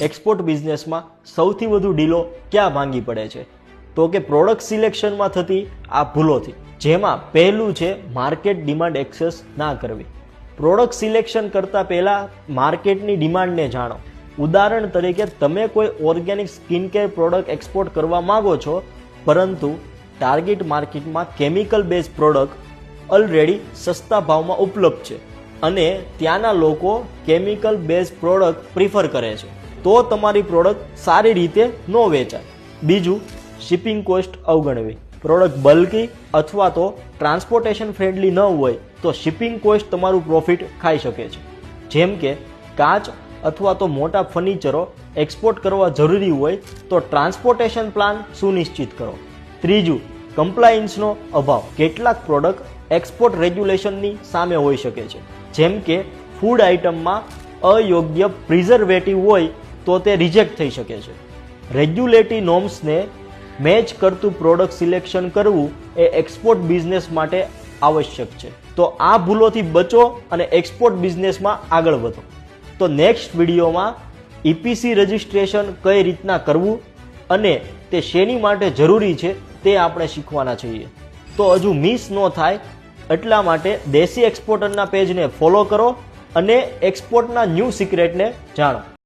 Export બિઝનેસમાં સૌથી વધુ ડીલો ક્યાં ભાંગી પડે છે? તો કે પ્રોડક્ટ સિલેક્શનમાં થતી આ ભૂલોથી, જેમાં પહેલું છે માર્કેટ ડિમાન્ડ એક્સેસ ના કરવી. પ્રોડક્ટ સિલેક્શન કરતાં પહેલાં માર્કેટની ડિમાન્ડને જાણો. ઉદાહરણ તરીકે, તમે કોઈ organic skin care product export કરવા માંગો છો, પરંતુ ટાર્ગેટ માર્કેટમાં કેમિકલ બેઝ પ્રોડક્ટ ઓલરેડી સસ્તા ભાવમાં ઉપલબ્ધ છે અને ત્યાંના લોકો કેમિકલ બેઝ પ્રોડક્ટ પ્રિફર કરે છે. તો તમારી પ્રોડક્ટ સારી રીતે ન વેચાય. બીજું શિપિંગ કોસ્ટ અવગણવી. પ્રોડક્ટ બલ્કી અથવા તો ટ્રાન્સપોર્ટેશન ફ્રેન્ડલી ન હોય, તો શિપિંગ કોસ્ટ તમારું પ્રોફિટ ખાઈ શકે છે. જેમ કે, કાચ અથવા તો મોટા ફર્નિચરો એક્સપોર્ટ કરવા જરૂરી હોય, તો ટ્રાન્સપોર્ટેશન પ્લાન સુનિશ્ચિત કરો. ત્રીજું કમ્પ્લાયન્સનો અભાવ. કેટલાક પ્રોડક્ટ એક્સપોર્ટ રેગ્યુલેશનની સામે હોઈ શકે છે. જેમ કે ફૂડ આઇટમમાં અયોગ્ય પ્રિઝર્વેટિવ હોય તો તે રિજેક્ટ થઈ શકે છે. રેગ્યુલેટરી નોર્મ્સને મેચ કરતું પ્રોડક્ટ સિલેક્શન કરવું એ એક્સપોર્ટ બિઝનેસ માટે આવશ્યક છે. તો આ ભૂલોથી બચો અને એક્સપોર્ટ બિઝનેસમાં આગળ વધો. તો નેક્સ્ટ વિડીયોમાં ઈપીસી રજિસ્ટ્રેશન કઈ રીતના કરવું અને તે શેની માટે જરૂરી છે તે આપણે શીખવાના છીએ. તો હજુ મિસ ન થાય એટલા માટે દેશી એક્સપોર્ટરના પેજને ફોલો કરો અને એક્સપોર્ટના ન્યૂ સિક્રેટને જાણો.